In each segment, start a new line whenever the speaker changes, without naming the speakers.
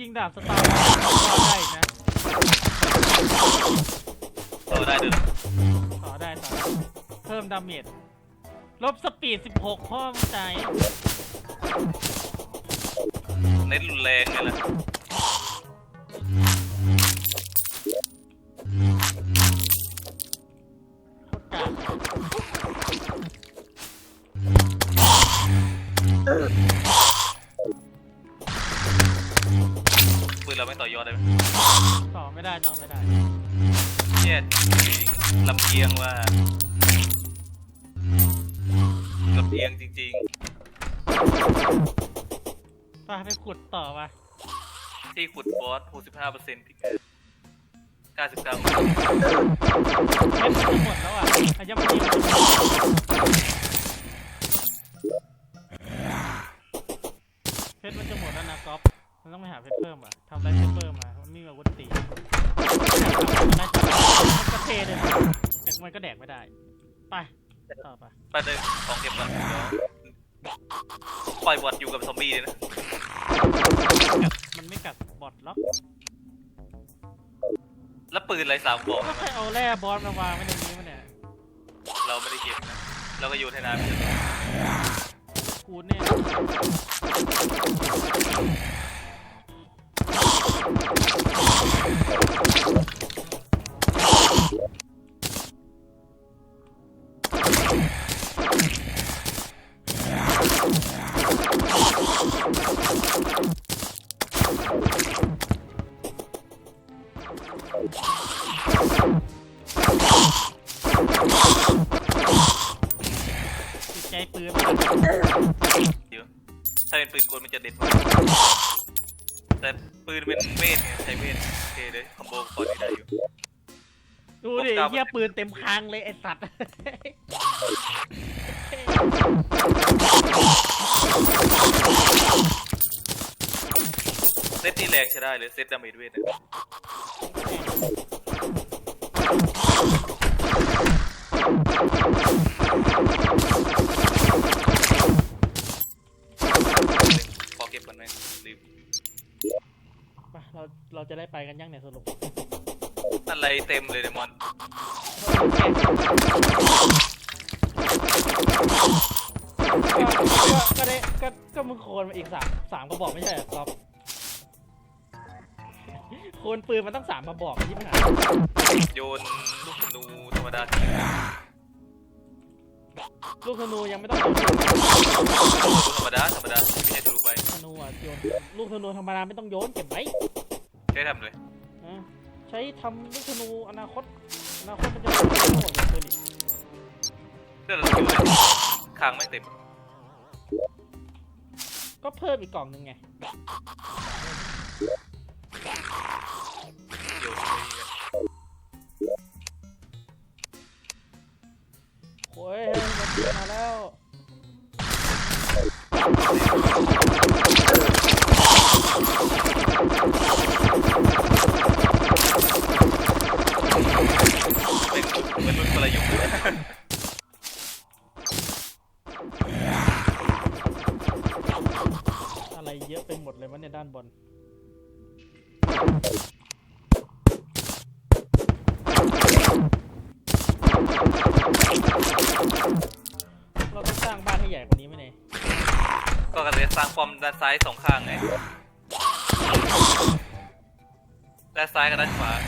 ริงๆดาบสตาร์ได้นะ
ต่อได้ด้วย
ต่อได้ต่อได้เพิ่มดาเมจลบสปีด 16 ข้อมใจ
เน้นรุนแรงเลยล่ะ อยอดได้ไหม
ต่อไม่ได้ต่อไม่ได้
เจ็ดลำเอียงว่าลำเอียงจริง
ไปไปขุดต่อไป
ๆ ที่ขุดบอส 65%พิก99
เพชรมันจะหมดแล้วอะอายังไม่มี ต่อไปไป
เลยของเก็บก่อนเดี๋ยวปล่อยบอทอยู่กับซอมบี้เลยนะ
มันไม่กัดบอทหรอก
แล้วปืนอะไรสามบอก
ก็แค่เอาแร่บอสมาวางไว้ในนี้มันเนี่ย
เราไม่ได้เก็บนะเราก็โยนให้นายไปเลย
กูเนี่ย
กลมันจะเด็ดกว่าแต่ปืนเป็นเวทไงใช้เวทโอเคเลยคอมโบก่อนนี้ได้อยู่
ดูดิเหี้ยปืนเต็มคางเลยไอ้สัตว์
เซตนี่แรงใช้ได้เลยเซตดาเมจเวทเนี่ย ก็บกันไหมลืม
ไปเราเราจะได้ไปกันยังเนี่ยสรุป
อะไรเต็มเลยเดมอน
ก็ก็ก็ได้ก็ก็มึงโคนมาอีกสามสามกระบอกไม่ใช่เหรอครับโคนปืนมันต้องสามกระบอกที่มันหา
โยนลูกธนูธรรมดาทิ้ง
ลูกธนูยังไม่ต้องโยน
ธรรมดาธรรมดาไม่ใช่ ธนูไป
ธนูอะโยนลูกธนูธรรมดาไม่ต้องโยนเก็บไว้
ใช้ทำเลย
อะใช้ทำลูกธนูอนาคตอนาคตมันจะเป็นโหดอย่างเกินอีก
เรื่องเราอยู่เลยค้างไม่เต็ม
ก็เพิ่มอีกกล่องหนึ่งไง
โยนไปกัน
โอ้ยมันมาแล้ว
เป็นรุ่นคนลยุคเลย
อะไรเยอะไปหมดเลยวะเนี่ยด้านบน
ซ้ายสองข้างไงด้านซ้ายกับด้านขวาเป็นป้อม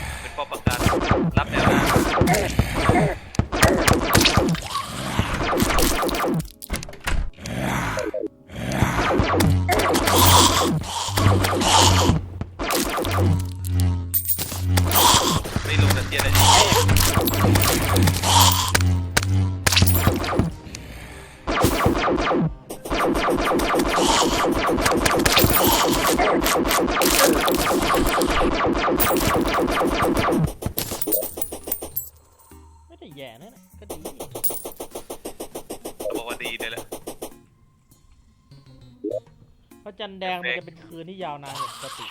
ปรา เพ
ราะจันทร์แดงมันจะเป็นคืนที่ยาวนานกว่าปกติ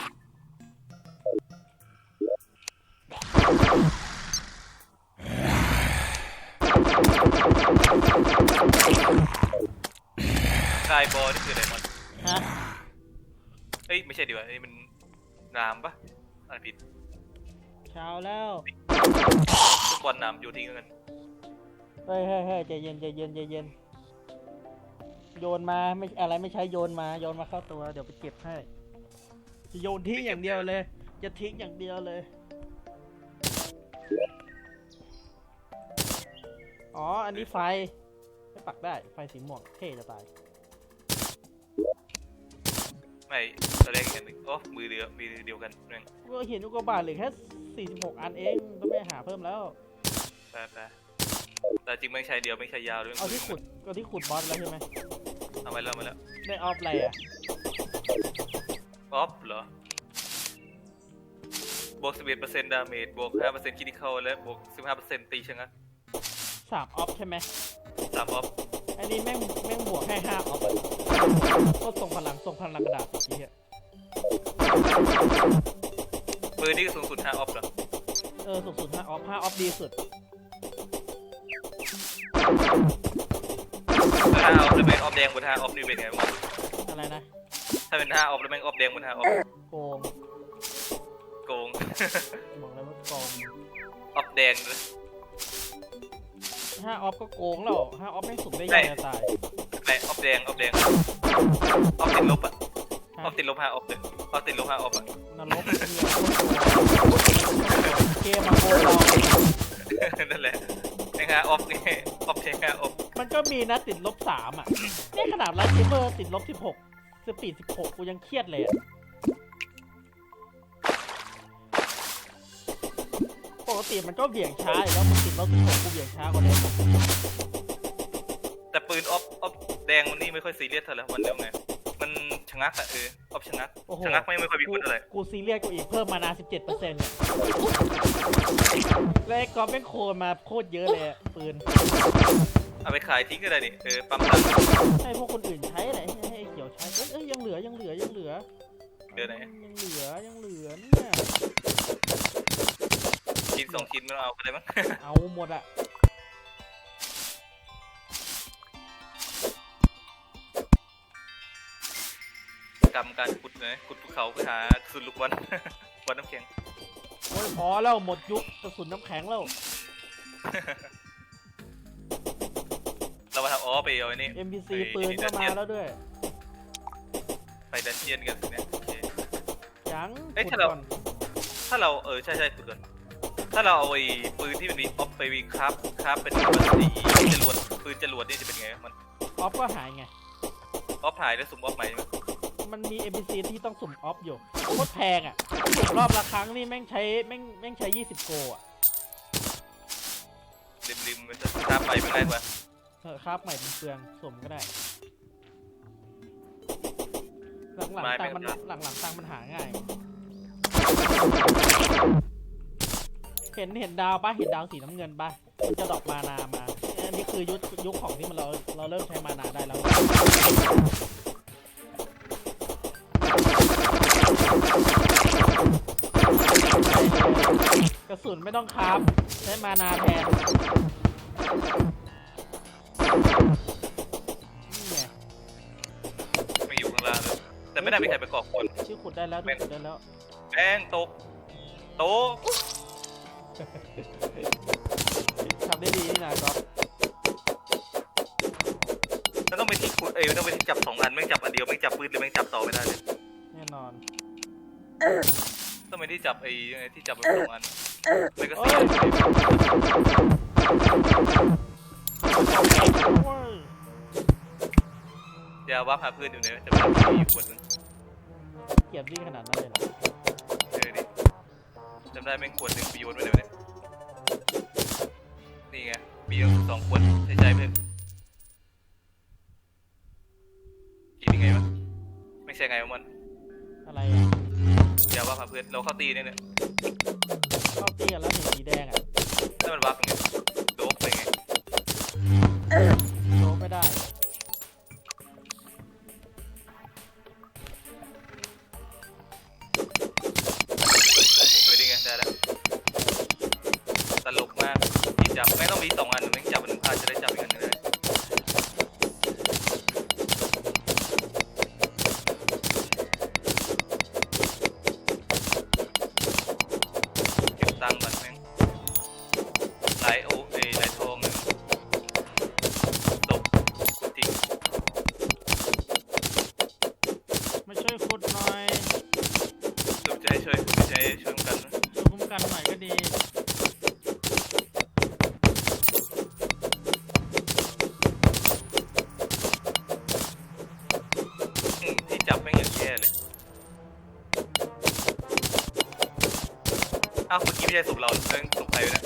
กายบอลนี่คืออะไรมัน
ฮะ
เอ้ยไม่ใช่ดีกว่าอันนี้มันน้ำปะอ่านผิด
เช้าแล้ว
ฟุตบอลน้ำโยนทิ้งกัน
เฮ้ยเฮ้ยเฮ้ยใจเย็นใจเย็นใจเย็น โยนมาไม่อะไรไม่ใช้โยนมาโยนมาเข้าตัวเดี๋ยวไปเก็บให้จะโยนทิ้งอย่างเดียวเลย จะทิ้งอย่างเดียวเลยอ๋อ อันนี้ไฟไม่ปักได้ไฟสีม่วงเท่จะตาย
ไม่ตอนแรกอีกอันหนึ่งโอ้มือเดียวมือเดียวกันนึง
ก็เห็นอุกกาบาตเหลือแค่ 46 อันเองต้องไปหาเพิ่มแล้ว
ไปไปแต่จริงไม่ใช่เดียวไม่ใช่ยาวด้วย
เอาที่ขุดก็ที่ขุดบอสแล้วใช่ไหม
เอาไว้แล้วมาแล้ว
ได้ออฟอะไรอะ
ออฟเหรอบวก11%ดาเมจบวก5%คิดิคอลและบวก15%ตีชะงัก
สามออฟใช่ไหม
สามออฟ
อันนี้แม่งแม่งบวกให้ห้าออฟอะก็ส่งพลังส่งพลังกระดาษอีกทีอะ
ปืนนี่ก็สูงสุด5ออฟเหรอ
เออสูงสุดห้าออฟห้าออฟดีสุด
ถ้าออฟแล้วแม่งออฟแดงบน5ออฟนี่เป็นไงวะ
อะไรนะ
ถ้าเป็น5ออฟแล้วแม่งออฟแดงบน5ออฟ
โกง
โกง
บอกเลยว่าโกง
ออฟแดงเลย
ห้าออฟก็โกงแล้วห้าออฟไม่สุ่มได้ยังจะตาย
ไม่ออฟแดงออฟแดงออฟติดลบอะออฟติดลบ5ออฟเลยออฟติดลบ5ออฟอะ
นรกเกมมาโกง
นั่นแหละใน5ออฟนี่ ออฟแค่5ออฟ
มันก็มีนะติดลบสามอะนี่ขนาดไลท์เกมเมอร์ติดลบสิบหกสปีดสิบหกกูยังเครียดเลยอะปกติมันก็เบี่ยงช้าอยู่แล้วมันติดลบสิบหกกูเบี่ยงช้ากว่าเดิม
แต่ปืนออฟออฟแดงมันนี่ไม่ค่อยซีเรียสเท่าไหร่มันเร็วไงมัน ชะงักอะเออออฟชะงัก
โอ้โห
ชะงักไม่ไม่ค่อยมี
กู
คุณอะไร
กูซีเรียสกูอีกเพิ่มมานาสิบเจ็ดเปอร์เซ็นต์เนี่ยแล้วไอ้กอล์ฟแม่งโคตรมาโคตรเยอะเลยอะปืน
เอาไปขายทิ้งก็ได้นี่เออปั๊มตังค์
ให้พวกคนอื่นใช้อะไรให้ให้ไอ้เขียวใช้เอ้ยเอ้ยยังเหลือยังเหลือยังเหลือ
เดือนไหน
ยังเหลือยังเหลือเนี่ย
ชิ้นสองชิ้นไม่ต้องเอาก็ได้มั้ง
เอาหมดอะ
รรมการขุดเลยขุดภูเขาไปหาสุดลูกบอล บอลน้ำแข็ง
โอ้ยพอแล้วหมดยุคกระสุนน้ำแข็งแล้ว
เรามาทำอ๋อไปเอาไอ้นี่
MPC
ไอ้
ปืนก็มาแล้วด้วย
ไปดันเจียนกันเนี่ยโอเค
ยัง
เอ้ย
ขุด
ถ้าเรา
ก่อน
ถ้าเราเออใช่ใช่ขุดก่อนถ้าเราเอาไอ้ปืนที่มันมีออฟไปวีคราฟคราฟเป็นสีจรวดปืนจรวดนี่จะเป็นไง มัน
ออฟก็หายไง
ออฟถ่ายแล้วสุ่มออฟใหม่ใช่ไหม
มันมี NPC ที่ต้องสุ่มออฟอยู่โคตรแพงอะสุ่มรอบละครั้งนี่แม่งใช้แม่งแม่งใช้ 20 โกอะ
ริมริมๆมันจะคราฟไปไม่ง่ายกว่า
เออครับใหม่เป็นเปลืองสุ่มก็ได้ หลังๆตังค์มันหลังๆตังค์มันหาง่าย เห็นเห็นดาวปะเห็นดาวสีน้ำเงินปะมันจะดรอกมานามาอันนี้คือยุคยุคของที่มันเราเราเริ่มใช้มานาได้แล้ว กระสุนไม่ต้องคราฟใช้มานาแทนนี่ไง
ไม่อยู่ข้างล่างเลยแต่ไม่ได้มีใครไปก่อคน
ชื่อขุดได้แล้วที่ขุดได้แล้ว
แป้งตกโตก
ทำได้ดีนี่นะก๊อฟ
แล้วต้องไปที่ขุดเอ้ยต้องไปที่จับสองอันไม่งจับอันเดียวไม่งจับปืนเลยไม่งจับต่อไม่ได้เลย
แน่นอน
ต้องไปที่จับไอ้ที่จับแบบสองอันไม่ก็
โอ้
สี่
ย
อัน
โอ้ย
อย่าว่าพาเพื่อนอยู่เนี่ยจะมีอยู่คนหนึง
เกลียดวิ่งขนาดนั้นเลยเหรอ
เออดิจำได้แม่งขวดหนึ่งปีโยนไว้เดี๋ยวนี้นี่ไงมีอยู่สองขวดใช้ใช้เพื่อนกินยังไงวะไม่ใช่ไงวะมัน
อะไรอะ
อย่าว่าพาเพื่อนเราเข้าตีเนี่ยเนี่ย
เข้าตีกันแล้วเห็นสีแดงอะ
ถ้ามันวับยังไมื่อกี้ไม่ใช่ศพเราเรื่องศพใครวะเนี่ย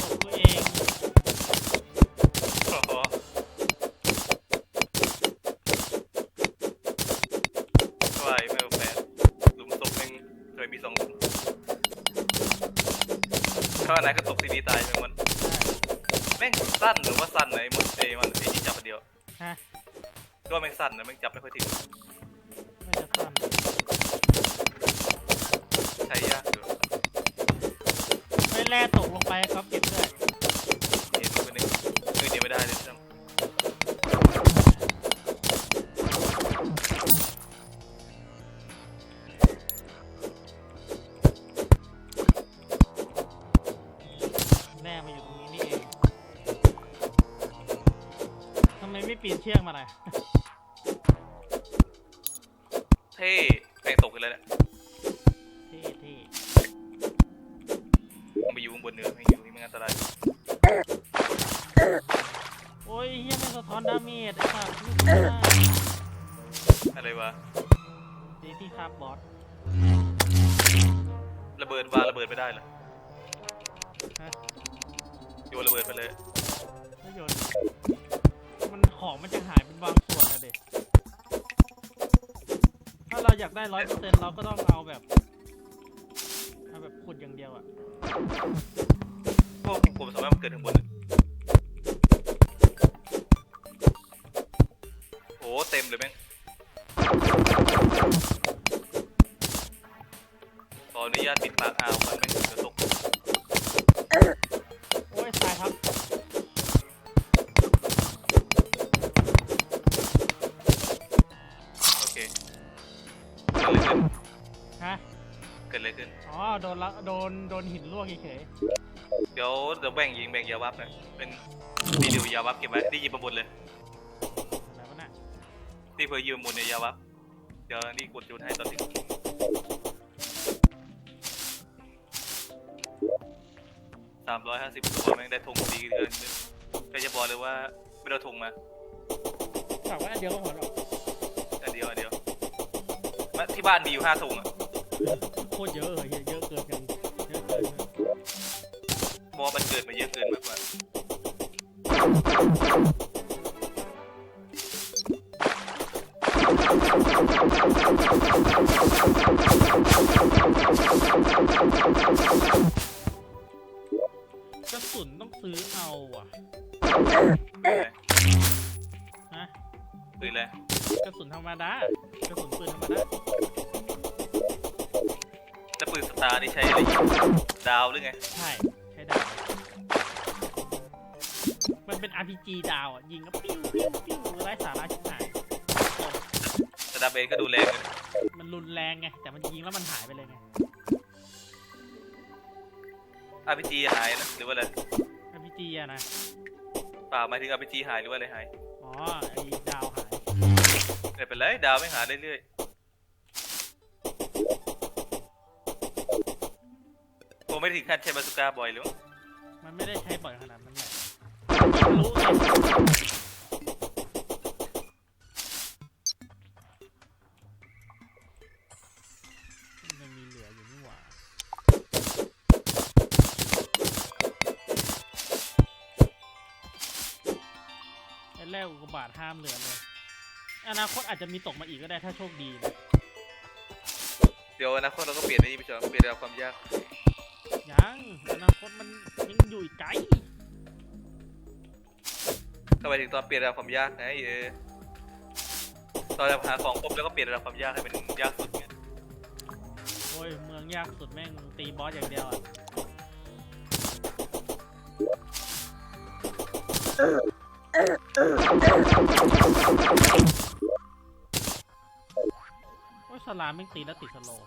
ของตัวเอง
อ๋อว่าไอ้ไม่เอาแฟนหลุมศพแม่งเคยมีสองหลุมถ้าอันไหนก็ศพที่ดีตายแม่งมัน แม่งสั้นหรือว่าสั้นไหนหมดเอมันไอ้ที่จับอันเดียว
ฮะ
ก็แม่งสั้นนะแม่งจับไม่ค่อยถึง
แร่ตกลงไปครับเก็บ
นระเบิดไปเลย
ประโยชน์มันของมันจะหายเป็นบางส่วนนะเด็กถ้าเราอยากได้ร้อยเปอร์เซ็นต์เราก็ต้องเอาแบบเอาแบบขุดอย่างเดียวอะ
พวกผมสามารถมันเกิดข้างบนเลยโอ้เต็มเลยแม่งขออนุญาตปิดปากอ่าวมันแม่
ละโดนโดนหินลวกเฉย
เดี๋ยวเดี๋ยวแบ่งยิงแบ่งยาวับหน่อยเป็นดีดียาวับเก็บไว้นี่ยิงประบนเลย
ๆอะไรวะน่ะ
นี่เพื่อยืมมูลในยาวับเดี๋ยวนี่กดจูนให้ตอนที่สามร้อยห้าสิบตัวแม่งได้ธงดีเกินก็จะบอกเลยว่าไม่ได้ธงมา
ฝากไว้อันเดียวก็พอหรอก
อันเดียวอันเดียวมาที่บ้านมีอยู่ห้าธงอะ
โคตรเยอะเลยเหี้ยเยอะเกินกันเยอะเกิน
มอมันเกิดมาเยอะเกินมากกว่า
ดาเบ
นก็ดูแรง
มันรุนแรงไง แต่มันยิงแล้วมันหายไปเลยไง
อาร์พีจีหายนะหรือว่าอะไร
RPG อะนะ
เปล่าหมายถึงอาร์พีจีหายหรือว่าอะไรหาย
อ๋อไอ้ดาวหาย
ไม่เป็นไรดาวไม่หาเรื่อยๆผมไม่ถึงขั้นใช้บาสุก้าบ่อยหรือมั
นไม่ได้ใช้บ่อยขนาดนั้นหละยิงรู้ บาตห้ามเหลือเลย อนาคตอาจจะมีตกมาอีกก็ได้ถ้าโชคดีนะ
เดี๋ยวอนาคตเราก็เปลี่ยนได้ยี่พี่จอมเปลี่ยนระดับความยาก
ยังอนาคตมันยังอยู่อีกไกล
ก็หมายถึงตอนเปลี่ยนระดับความยากไงเออตอนเราหาของครบแล้วก็เปลี่ยนระดับความยากให้เป็นยากสุดไง
โอ้ยเมืองยากสุดแม่งตีบอสอย่างเดียวอะ โอ้ยสลามแม่งตีแล้วติดสโลว์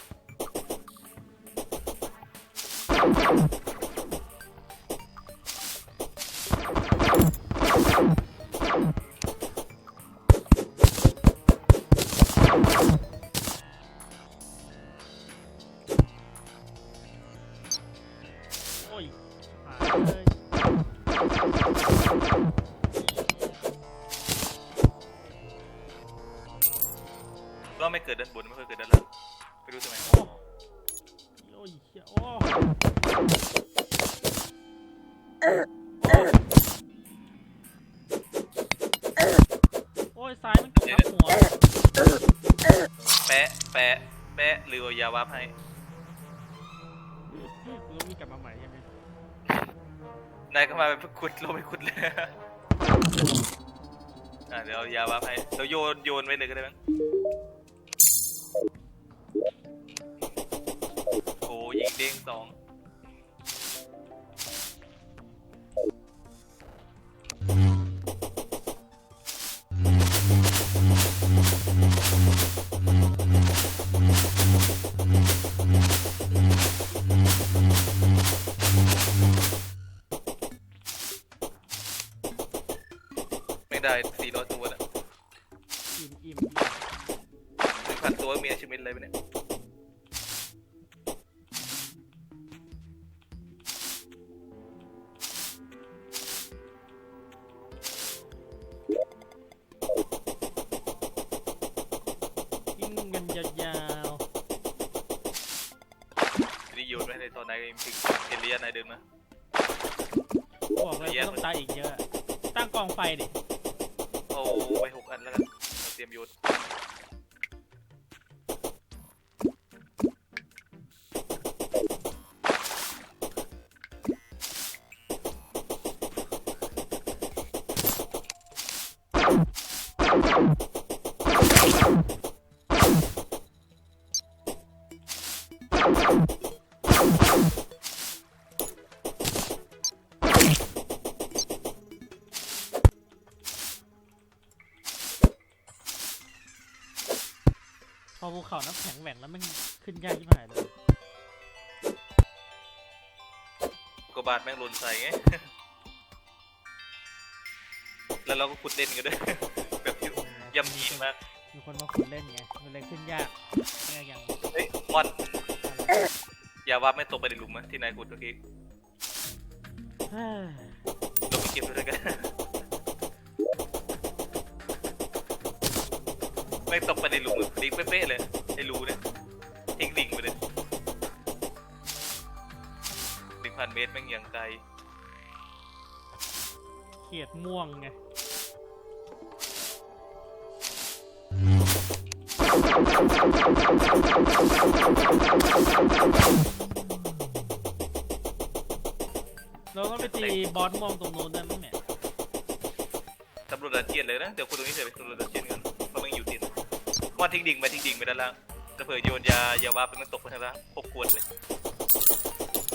ยาวั
บให้
กูต้องมีกลับมาใหม่ใช่ไหม
นายก็มาไปขุดลงไปขุดเลยอะเดี๋ยวเอายาวับให้เราโยนโยนไว้เลยก็ได้มั้งโอ้ยิงเด้งสอง สี่ร้อยตัวนะ
อิ่มอิ่ม
หนึ่งพันตัวมีอาชีพอะไรไปเนี่ย
ยิ่งกันยาว
นี่โยนไว้ในตอนไหนถึงเอเลียนายเดินมา
ๆบอกเลยกูต้องตายอีกเยอะ ตั้งกองไฟดิ
เอาไปหกอันแล้วกันเราเตรียมโยน
อภูเขาน้ำแข็งแหว่งแล้วมันขึ้นยากที่หายเลย
กบาทแม่งหล่นใส่ไง แล้วเราก็ขุดเล่นกันด้วย แบบที่ยำยีนมาก
มีคนมาขุดเล่นไงมันเลยขึ้นยากแง่ยัง
เฮ้ยมอนอย่าว่าไม่ตกไปในหลุมนะที่นายขุดเมื่อกี้
เฮ้ย
ลงไปเก็บด้วยกันไม่ตกไปในหลุมดิ่งเป๊ะๆเลย ไอ้รูเนี่ยทิ้งดิ่งไปเลยหนึ่งพันเมตรแม่งยังไกล
เขียดม่วงไง เราต้องไปตีบอสม่วงตรงนู้นได้ไหมเนี่ย
ตำรวจดันเจียนเลยนะ เดี๋ยวคุณตรงนี้เสร็จไปตำรวจดันเจียนกันเพราะมันอยู่ติดว่าทิ้งดิ่งไปทิ้งดิ่งไปด้านล่าง จะเผื่อโยนยายาว่าไปมันตกไปทางล่างหกขวดเลย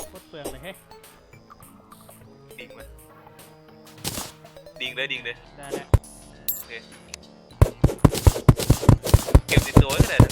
โคตรเปลืองเลยเฮ้ย
ดิ่งไปดิ่งเลยดิ่งเลย
ได้แล้ว
โอเคเก็บติดตัวไว้ก็ได้นะ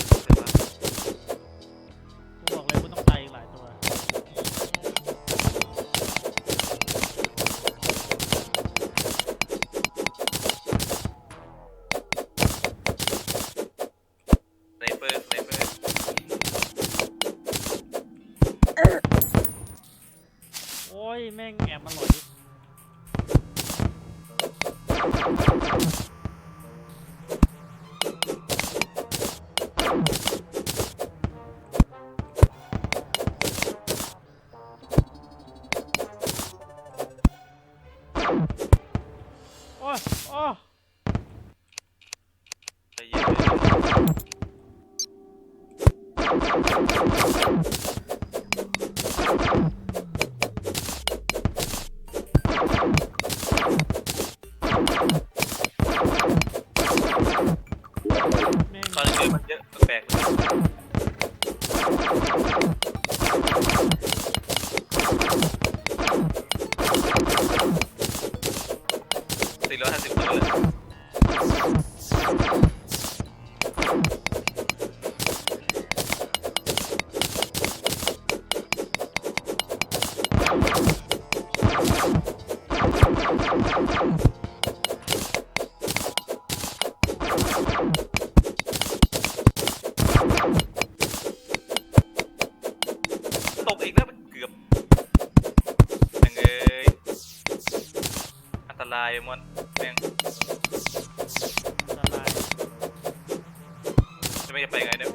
ไม่จะไปไงเนี่ย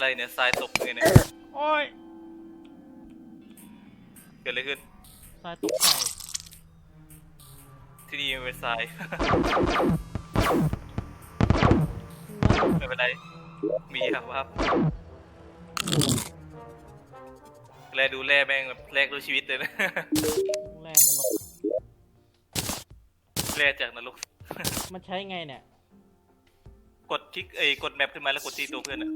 อะไรเนี่ยทรายตกไงเนี่ย
โอ้ย
เกิดอะไรขึ้น
ทรายตกใส่
ที่นี่มันเป็นทราย ไม่เป็นไรมีครับครับแลดูแลแม่งแบบแลกด้วยชีวิตเลยนะ
แร่มันลก
แลกจากนรก
มันใช้ไงเนี่ย
กดคลิกเอ้ยกดแมปขึ้นมาแล้วกดที่ตัวเพื่อนอะ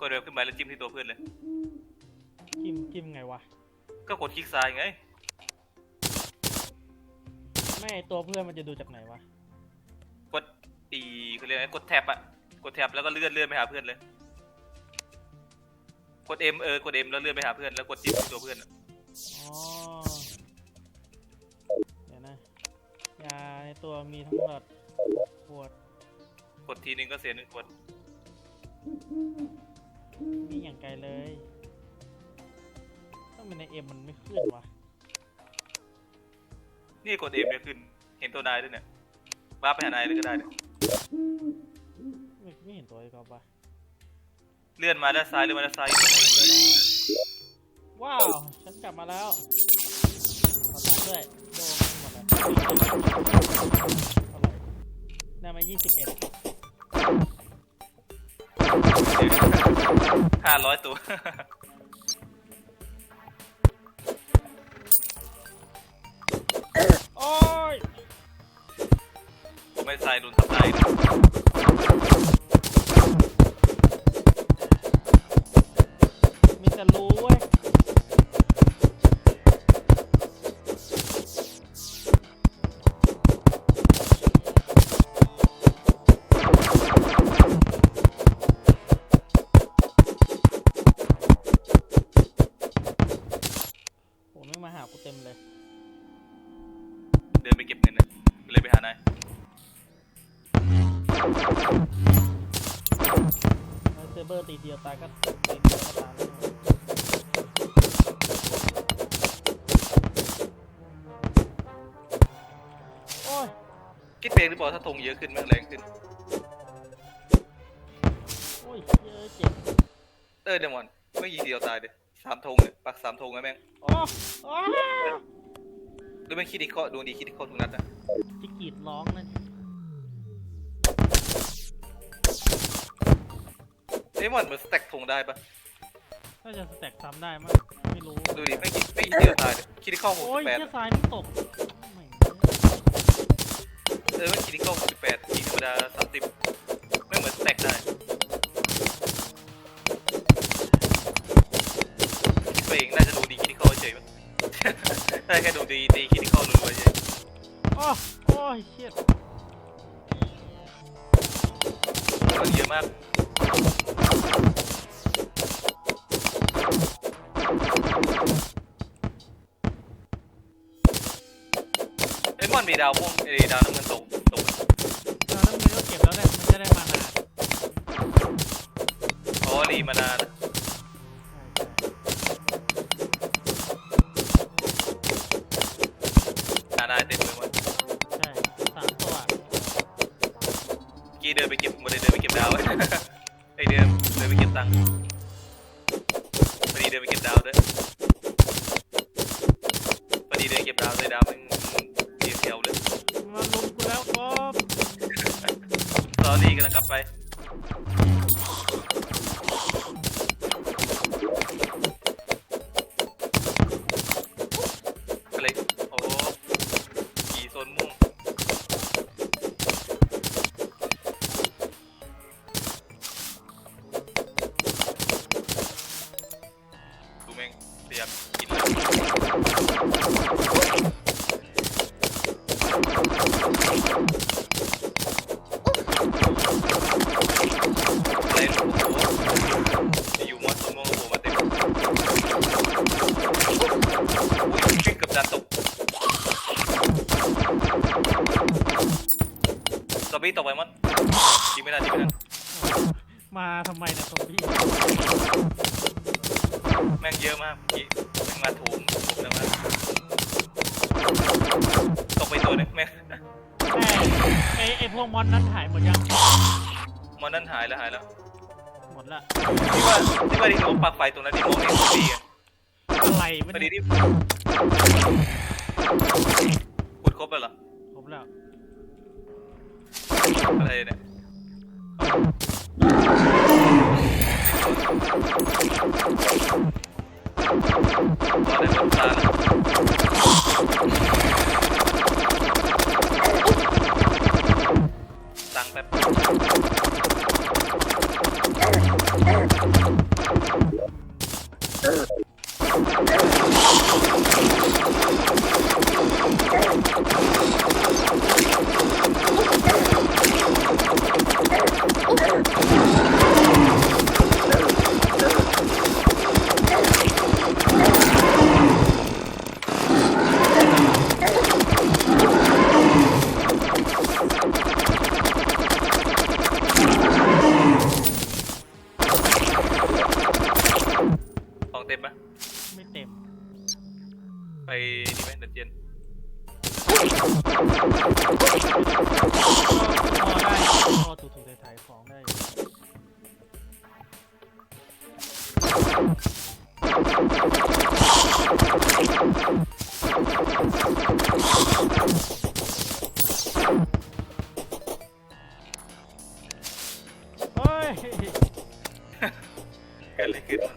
กดแมปขึ้นมาแล้วจิ้มที่ตัวเพื่อนเลย
จิ้มจิ้มไงวะ
ก็กดคลิกซ้ายไง
ไม่ไอ้ตัวเพื่อนมันจะดูจากไหนวะ
กดตีเขาเรียกไงกดแท็บอะกดแท็บแล้วก็เลื่อนเลื่อนไปหาเพื่อนเลย กด M เออกด M แล้วเลื่อนไปหาเพื่อนแล้วกดจิ้มที่ตัวเพื่อนอะ
อ๋อ เดี๋ยวนะ ยาในตัวมีทั้งหมดหกขวด
กดทีนึงก็เสียหนึ่งขวด
มีอย่างไกลเลยต้องเป็นในเอ็มมันไม่ขึ้นวะ
นี่กด M เนี่ยขึ้น เห็นตัวนายด้วยเนี่ยบ้าไปหานายเลยก็ได้เนี่ย
ไม่ไม่เห็นตัวไอ้กอล์ฟวะ
เลื่อนมาด้านซ้ายเลื่อนมาด้านซ้าย
ว้าว ฉันกลับมาแล้วขอตังค์ด้วยโดนหมดเลยเท่าไหร่ได้มายี่สิบเอ็ด
ห้าร้อยตัว
โอ้ย
ไม่ทรายโดนทำลาย ดีย
วตายก็ตีเดียวก็ตายแล้วโอ้ย
คิดเองหรือเปล่าถ้าธงเยอะขึ้นมันแรงขึ้น
โอ้ยเยอะเจ็บ
เออเดมอนไม่ยิงทีเดียวตายเดยสามธงเนี่ยปักสามธงนะแม่ง
โอ้โอ้
ดูไม่คิดอีกข้อดูดีคิดอีกข้อทุกนัดนะ
จะกรีดร้องนะ
เดมอนมันสแต็กธงได้ปะ
ถ้าจะสแต็กซ้ำได้มั้งไม่รู้
ดูดิไม่คิดไม่ยิงทีเดียวตายเลยคิดอีกข้อหก
โอ้
สิ
ย
บแปด
เจ้าสายนี่ตกไม่ง
เออไม่คิดอีกข้อหกสิบแปดยิงธรรมดาสามสิบไม่เหมือนสแต็กได้ตัวเองน่าจะดูดีคิดอีกข้อเฉยมั้ง ได้แค่ดูดีตีคิดอีกข้อรัวๆเฉย
โอ้โอ้ยเชี่ย
มันเยอะมาก ดาวม่วงเอ้ยดาวน้ำเงินตกตก
ตอนนั้นมันก็เก็บแล้วแหละมันจะได้มานา
เพราะว่ารีมานานาย
แล้ว
หายแล้วหม
ด
ละที่ว่าที่ว่าที่ผมปักไฟตรงนั้นที่มองเห็นดีกั
อะไร
พอดีที่ขุดครบแล้วเหรอครบแล้วอะ
ไรเนี่ย เกิ
ดอะไรขึ้น